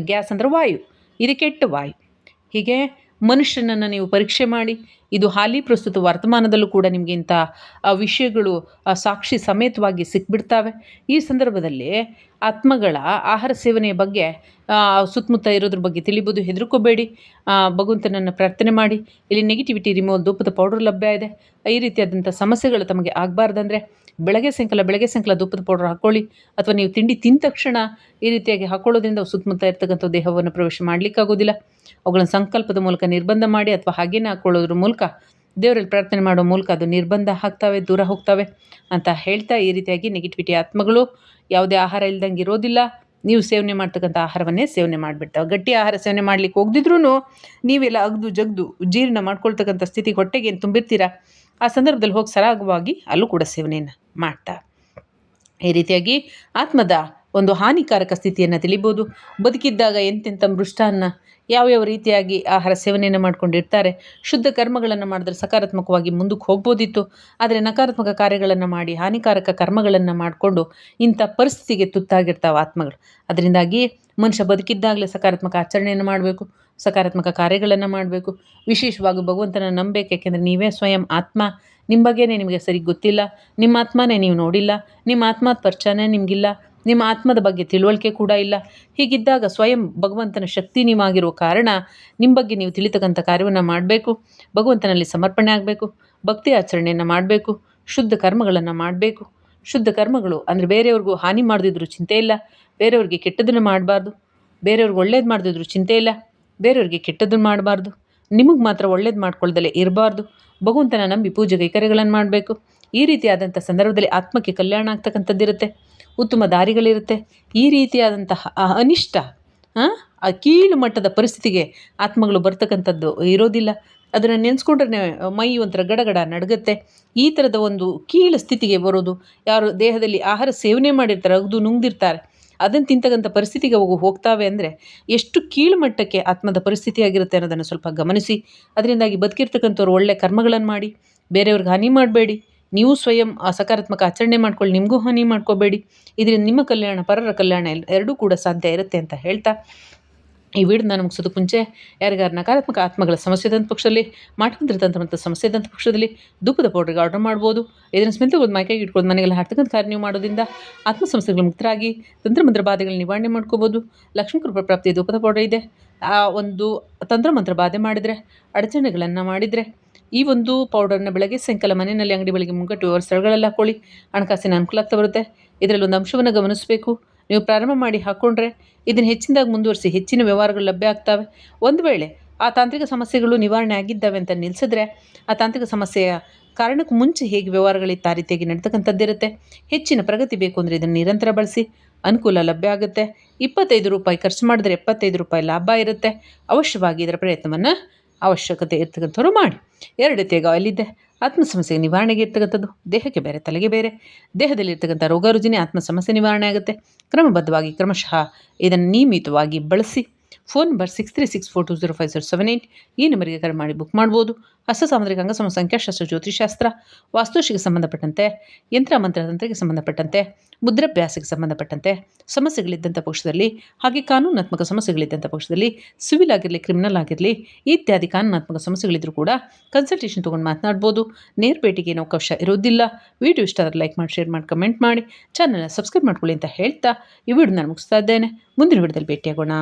ಗ್ಯಾಸ್ ಅಂದರೆ ವಾಯು ಇದು ಕೆಟ್ಟ ವಾಯು. ಹೀಗೆ ಮನುಷ್ಯನನ್ನು ನೀವು ಪರೀಕ್ಷೆ ಮಾಡಿ, ಇದು ಹಾಲಿ ಪ್ರಸ್ತುತ ವರ್ತಮಾನದಲ್ಲೂ ಕೂಡ ನಿಮಗೆ ಇಂಥ ವಿಷಯಗಳು ಸಾಕ್ಷಿ ಸಮೇತವಾಗಿ ಸಿಕ್ಬಿಡ್ತಾವೆ. ಈ ಸಂದರ್ಭದಲ್ಲಿ ಆತ್ಮಗಳ ಆಹಾರ ಸೇವನೆಯ ಬಗ್ಗೆ ಸುತ್ತಮುತ್ತ ಇರೋದ್ರ ಬಗ್ಗೆ ತಿಳಿಬೋದು. ಹೆದರ್ಕೋಬೇಡಿ. ಭಗವಂತನನ್ನು ಪ್ರಾರ್ಥನೆ ಮಾಡಿ. ಇಲ್ಲಿ ನೆಗೆಟಿವಿಟಿ ರಿಮೂವಲ್ ಧೂಪದ ಪೌಡರ್ ಲಭ್ಯ ಇದೆ. ಈ ರೀತಿಯಾದಂಥ ಸಮಸ್ಯೆಗಳು ತಮಗೆ ಆಗಬಾರ್ದಂದ್ರೆ ಬೆಳಗ್ಗೆ ಸಾಯಂಕಾಲ ಬೆಳಗ್ಗೆ ಸಾಯಂಕಾಲ ಧೂಪದ ಪೌಡರ್ ಹಾಕ್ಕೊಳ್ಳಿ ಅಥವಾ ನೀವು ತಿಂಡಿ ತಿಂದ ತಕ್ಷಣ ಈ ರೀತಿಯಾಗಿ ಹಾಕೊಳ್ಳೋದ್ರಿಂದ ಸುತ್ತಮುತ್ತ ಇರ್ತಕ್ಕಂಥ ದೇಹವನ್ನು ಪ್ರವೇಶ ಮಾಡಲಿಕ್ಕಾಗೋದಿಲ್ಲ. ಅವುಗಳನ್ನು ಸಂಕಲ್ಪದ ಮೂಲಕ ನಿರ್ಬಂಧ ಮಾಡಿ ಅಥವಾ ಹಾಗೇನೆ ಹಾಕ್ಕೊಳ್ಳೋದ್ರ ಮೂಲಕ ದೇವರಲ್ಲಿ ಪ್ರಾರ್ಥನೆ ಮಾಡೋ ಮೂಲಕ ಅದು ನಿರ್ಬಂಧ ಹಾಕ್ತಾವೆ ದೂರ ಹೋಗ್ತಾವೆ ಅಂತ ಹೇಳ್ತಾ ಈ ರೀತಿಯಾಗಿ ನೆಗೆಟಿವಿಟಿ ಆತ್ಮಗಳು ಯಾವುದೇ ಆಹಾರ ಇಲ್ದಂಗೆ ಇರೋದಿಲ್ಲ. ನೀವು ಸೇವನೆ ಮಾಡ್ತಕ್ಕಂಥ ಆಹಾರವನ್ನೇ ಸೇವನೆ ಮಾಡಿಬಿಡ್ತಾವೆ. ಗಟ್ಟಿ ಆಹಾರ ಸೇವನೆ ಮಾಡ್ಲಿಕ್ಕೆ ಹೋಗ್ದಿದ್ರೂ ನೀವೆಲ್ಲ ಅಗ್ದು ಜಗ್ದು ಜೀರ್ಣ ಮಾಡ್ಕೊಳ್ತಕ್ಕಂಥ ಸ್ಥಿತಿ ಹೊಟ್ಟೆಗೆ ತುಂಬಿರ್ತೀರಾ? ಆ ಸಂದರ್ಭದಲ್ಲಿ ಹೋಗಿ ಸರಾಗವಾಗಿ ಅಲ್ಲೂ ಕೂಡ ಸೇವನೆಯನ್ನು ಮಾಡ್ತಾ. ಈ ರೀತಿಯಾಗಿ ಆತ್ಮದ ಒಂದು ಹಾನಿಕಾರಕ ಸ್ಥಿತಿಯನ್ನು ತಿಳಿಬೋದು. ಬದುಕಿದ್ದಾಗ ಎಂತೆಂಥ ಮೃಷ್ಟಾನ್ನ ಯಾವ್ಯಾವ ರೀತಿಯಾಗಿ ಆಹಾರ ಸೇವನೆಯನ್ನು ಮಾಡ್ಕೊಂಡಿರ್ತಾರೆ. ಶುದ್ಧ ಕರ್ಮಗಳನ್ನು ಮಾಡಿದ್ರೆ ಸಕಾರಾತ್ಮಕವಾಗಿ ಮುಂದಕ್ಕೆ ಹೋಗ್ಬೋದಿತ್ತು. ಆದರೆ ನಕಾರಾತ್ಮಕ ಕಾರ್ಯಗಳನ್ನು ಮಾಡಿ ಹಾನಿಕಾರಕ ಕರ್ಮಗಳನ್ನು ಮಾಡಿಕೊಂಡು ಇಂಥ ಪರಿಸ್ಥಿತಿಗೆ ತುತ್ತಾಗಿರ್ತಾವೆ ಆತ್ಮಗಳು. ಅದರಿಂದಾಗಿ ಮನುಷ್ಯ ಬದುಕಿದ್ದಾಗಲೇ ಸಕಾರಾತ್ಮಕ ಆಚರಣೆಯನ್ನು ಮಾಡಬೇಕು. ಸಕಾರಾತ್ಮಕ ಕಾರ್ಯಗಳನ್ನು ಮಾಡಬೇಕು. ವಿಶೇಷವಾಗಿ ಭಗವಂತನ ನಂಬಬೇಕು. ಯಾಕೆಂದರೆ ನೀವೇ ಸ್ವಯಂ ಆತ್ಮ. ನಿಮ್ಮ ಬಗ್ಗೆನೇ ನಿಮಗೆ ಸರಿ ಗೊತ್ತಿಲ್ಲ. ನಿಮ್ಮ ಆತ್ಮನೇ ನೀವು ನೋಡಿಲ್ಲ. ನಿಮ್ಮ ಆತ್ಮದ ಪರಿಚಯನೇ ನಿಮಗಿಲ್ಲ. ನಿಮ್ಮ ಆತ್ಮದ ಬಗ್ಗೆ ತಿಳುವಳಿಕೆ ಕೂಡ ಇಲ್ಲ. ಹೀಗಿದ್ದಾಗ ಸ್ವಯಂ ಭಗವಂತನ ಶಕ್ತಿ ನೀವಾಗಿರುವ ಕಾರಣ ನಿಮ್ಮ ಬಗ್ಗೆ ನೀವು ತಿಳಿತಕ್ಕಂಥ ಕಾರ್ಯವನ್ನು ಮಾಡಬೇಕು. ಭಗವಂತನಲ್ಲಿ ಸಮರ್ಪಣೆ ಆಗಬೇಕು. ಭಕ್ತಿ ಆಚರಣೆಯನ್ನು ಮಾಡಬೇಕು. ಶುದ್ಧ ಕರ್ಮಗಳನ್ನು ಮಾಡಬೇಕು. ಶುದ್ಧ ಕರ್ಮಗಳು ಅಂದರೆ ಬೇರೆಯವ್ರಿಗೂ ಹಾನಿ ಮಾಡದಿದ್ರು ಚಿಂತೆ ಇಲ್ಲ. ಬೇರೆಯವ್ರಿಗೆ ಕೆಟ್ಟದನ್ನು ಮಾಡಬಾರ್ದು. ಬೇರೆಯವ್ರಿಗೆ ಒಳ್ಳೇದು ಮಾಡದಿದ್ರು ಚಿಂತೆ ಇಲ್ಲ. ಬೇರೆಯವ್ರಿಗೆ ಕೆಟ್ಟದ್ದನ್ನು ಮಾಡಬಾರ್ದು. ನಿಮಗೆ ಮಾತ್ರ ಒಳ್ಳೇದು ಮಾಡ್ಕೊಳ್ದಲೇ ಇರಬಾರ್ದು. ಭಗವಂತನ ನಂಬಿ ಪೂಜೆ ಕೈಕರ್ಯಗಳನ್ನು ಮಾಡಬೇಕು. ಈ ರೀತಿಯಾದಂಥ ಸಂದರ್ಭದಲ್ಲಿ ಆತ್ಮಕ್ಕೆ ಕಲ್ಯಾಣ ಆಗ್ತಕ್ಕಂಥದ್ದಿರುತ್ತೆ. ಉತ್ತಮ ದಾರಿಗಳಿರುತ್ತೆ. ಈ ರೀತಿಯಾದಂತಹ ಅನಿಷ್ಟ, ಆ ಕೀಳು ಮಟ್ಟದ ಪರಿಸ್ಥಿತಿಗೆ ಆತ್ಮಗಳು ಬರ್ತಕ್ಕಂಥದ್ದು ಇರೋದಿಲ್ಲ. ಅದನ್ನು ನೆನೆಸ್ಕೊಂಡ್ರೆ ಮೈ ಒಂಥರ ಗಡಗಡ ನಡಗುತ್ತೆ. ಈ ಥರದ ಒಂದು ಕೀಳು ಸ್ಥಿತಿಗೆ ಬರೋದು. ಯಾರು ದೇಹದಲ್ಲಿ ಆಹಾರ ಸೇವನೆ ಮಾಡಿರ್ತಾರೆ, ಅಗ್ದು ನುಂಗ್ದಿರ್ತಾರೆ. ಅದನ್ನು ತಿಂತಕ್ಕಂಥ ಪರಿಸ್ಥಿತಿಗೆ ಅವು ಹೋಗ್ತಾವೆ ಅಂದರೆ ಎಷ್ಟು ಕೀಳು ಮಟ್ಟಕ್ಕೆ ಆತ್ಮದ ಪರಿಸ್ಥಿತಿ ಆಗಿರುತ್ತೆ ಅನ್ನೋದನ್ನು ಸ್ವಲ್ಪ ಗಮನಿಸಿ. ಅದರಿಂದಾಗಿ ಬದುಕಿರ್ತಕ್ಕಂಥವ್ರು ಒಳ್ಳೆ ಕರ್ಮಗಳನ್ನು ಮಾಡಿ, ಬೇರೆಯವ್ರಿಗೆ ಹಾನಿ ಮಾಡಬೇಡಿ. ನೀವು ಸ್ವಯಂ ಆ ಸಕಾರಾತ್ಮಕ ಆಚರಣೆ ಮಾಡ್ಕೊಳ್ಳಿ, ನಿಮಗೂ ಹಾನಿ ಮಾಡ್ಕೋಬೇಡಿ. ಇದರಿಂದ ನಿಮ್ಮ ಕಲ್ಯಾಣ, ಪರರ ಕಲ್ಯಾಣ ಎರಡೂ ಕೂಡ ಸಾಧ್ಯ ಇರುತ್ತೆ ಅಂತ ಹೇಳ್ತಾ ಈ ವಿಡಿಯೋನ ಮುಗಿಸೋದಕ್ಕೆ ಮುಂಚೆ ಯಾರಿಗಾರ ನಕಾರಾತ್ಮಕ ಆತ್ಮಗಳ ಸಮಸ್ಯೆ ಇದ್ದಂಥ ಪಕ್ಷದಲ್ಲಿ ಮಾಡ್ಕೊಂಡಿರ್ತಕ್ಕಂಥ ಸಮಸ್ಯೆ ಇದ್ದಂಥ ಪಕ್ಷದಲ್ಲಿ ಧೂಪದ ಪೌಡ್ರಿಗೆ ಆರ್ಡರ್ ಮಾಡ್ಬೋದು. ಇದನ್ನು ಸ್ಮಿತ್ ಒಂದು ಮೈಕೈಗೆ ಇಟ್ಕೊಂಡು ಮನೆಗೆಲ್ಲ ಹಾಕ್ತಕ್ಕಂಥ ಕಾರ್ಯ ನೀವು ಮಾಡೋದ್ರಿಂದ ಆತ್ಮ ಸಮಸ್ಯೆಗಳು ಮುಕ್ತರಾಗಿ ತಂತ್ರಮಂತ್ರ ಬಾಧೆಗಳ ನಿವಾರಣೆ ಮಾಡ್ಕೋಬೋದು. ಲಕ್ಷ್ಮೀ ಕೃಪಾ ಪ್ರಾಪ್ತಿ ಧೂಪದ ಪೌಡರ್ ಇದೆ. ಆ ಒಂದು ತಂತ್ರಮಂತ್ರ ಬಾಧೆ ಮಾಡಿದರೆ, ಅಡಚಣೆಗಳನ್ನು ಮಾಡಿದರೆ ಈ ಒಂದು ಪೌಡರ್ನ ಬೆಳಗ್ಗೆ ಸಾಯಂಕಾಲ ಮನೆಯಲ್ಲಿ ಅಂಗಡಿ ಬೆಳಗ್ಗೆ ಮುಂಗಟ್ಟು ಸ್ಥಳಗಳೆಲ್ಲ ಹಾಕ್ಕೊಳ್ಳಿ ಹಣಕಾಸಿನ ಅನುಕೂಲ ಆಗ್ತಾ ಬರುತ್ತೆ. ಇದರಲ್ಲಿ ಒಂದು ಅಂಶವನ್ನು ಗಮನಿಸಬೇಕು. ನೀವು ಪ್ರಾರಂಭ ಮಾಡಿ ಹಾಕ್ಕೊಂಡ್ರೆ ಇದನ್ನು ಹೆಚ್ಚಿನದಾಗಿ ಮುಂದುವರಿಸಿ ಹೆಚ್ಚಿನ ವ್ಯವಹಾರಗಳು ಲಭ್ಯ ಆಗ್ತವೆ. ಒಂದು ವೇಳೆ ಆ ತಾಂತ್ರಿಕ ಸಮಸ್ಯೆಗಳು ನಿವಾರಣೆ ಆಗಿದ್ದಾವೆ ಅಂತ ನಿಲ್ಲಿಸಿದ್ರೆ ಆ ತಾಂತ್ರಿಕ ಸಮಸ್ಯೆಯ ಕಾರಣಕ್ಕೂ ಮುಂಚೆ ಹೇಗೆ ವ್ಯವಹಾರಗಳಿಗೆ ರೀತಿಯಾಗಿ ನಡ್ತಕ್ಕಂಥದ್ದಿರುತ್ತೆ ಹೆಚ್ಚಿನ ಪ್ರಗತಿ ಬೇಕು ಅಂದರೆ ಇದನ್ನು ನಿರಂತರ ಬಳಸಿ, ಅನುಕೂಲ ಲಭ್ಯ ಆಗುತ್ತೆ. ಇಪ್ಪತ್ತೈದು ರೂಪಾಯಿ ಖರ್ಚು ಮಾಡಿದ್ರೆ ಎಪ್ಪತ್ತೈದು ರೂಪಾಯಿ ಲಾಭ ಇರುತ್ತೆ. ಅವಶ್ಯವಾಗಿ ಇದರ ಪ್ರಯತ್ನವನ್ನು ಅವಶ್ಯಕತೆ ಇರ್ತಕ್ಕಂಥವ್ರು ಮಾಡಿ. ಎರಡು ರೀತಿಯಾಗಿ ಆಯಿಲ್ ಆತ್ಮ ಸಮಸ್ಯೆಗೆ ನಿವಾರಣೆಗೆ ಇರ್ತಕ್ಕಂಥದ್ದು. ದೇಹಕ್ಕೆ ಬೇರೆ, ತಲೆಗೆ ಬೇರೆ. ದೇಹದಲ್ಲಿ ಇರ್ತಕ್ಕಂಥ ರೋಗ ರುಜಿನ ಆತ್ಮ ಸಮಸ್ಯೆ ನಿವಾರಣೆ ಆಗುತ್ತೆ. ಕ್ರಮಬದ್ಧವಾಗಿ ಕ್ರಮಶಃ ಇದನ್ನು ನಿಯಮಿತವಾಗಿ ಬಳಸಿ phone number six three six four two zero five zero seven eight ಈ ನಂಬರಿಗೆ ಕರೆ ಮಾಡಿ ಬುಕ್ ಮಾಡ್ಬೋದು. ಹಸ್ತ ಸಾಮುದ್ರಿಕ ಅಂಗಸಮ ಸಂಖ್ಯಾಶಾಸ್ತ್ರ ಜ್ಯೋತಿಷಾಸ್ತ್ರ ವಾಸ್ತುಶಿಗೆ ಸಂಬಂಧಪಟ್ಟಂತೆ, ಯಂತ್ರ ಮಂತ್ರತಂತ್ರಕ್ಕೆ ಸಂಬಂಧಪಟ್ಟಂತೆ, ಮುದ್ರಾಭ್ಯಾಸಕ್ಕೆ ಸಂಬಂಧಪಟ್ಟಂತೆ ಸಮಸ್ಯೆಗಳಿದ್ದಂಥ ಪಕ್ಷದಲ್ಲಿ ಹಾಗೆ ಕಾನೂನಾತ್ಮಕ ಸಮಸ್ಯೆಗಳಿದ್ದಂಥ ಪಕ್ಷದಲ್ಲಿ ಸಿವಿಲ್ ಆಗಿರಲಿ ಕ್ರಿಮಿನಲ್ ಆಗಿರಲಿ, ಇತ್ಯಾದಿ ಕಾನೂನಾತ್ಮಕ ಸಮಸ್ಯೆಗಳಿದ್ರೂ ಕೂಡ ಕನ್ಸಲ್ಟೇಷನ್ ತೊಗೊಂಡು ಮಾತನಾಡ್ಬೋದು. ನೇರ ಭೇಟಿಗೆ ಅವಕಾಶ ಇರೋದಿಲ್ಲ. ವಿಡಿಯೋ ಇಷ್ಟ ಆದರೆ ಲೈಕ್ ಮಾಡಿ ಶೇರ್ ಮಾಡಿ ಕಮೆಂಟ್ ಮಾಡಿ. ಚಾನಲ್ನ ಸಬ್ಸ್ಕ್ರೈಬ್ ಮಾಡ್ಕೊಳ್ಳಿ ಅಂತ ಹೇಳ್ತಾ ಈ ವಿಡಿಯೋ ನಾನು ಮುಗಿಸ್ತಾ ಇದ್ದೇನೆ. ಮುಂದಿನ ವಿಡಿಯೋದಲ್ಲಿ ಭೇಟಿಯಾಗೋಣ.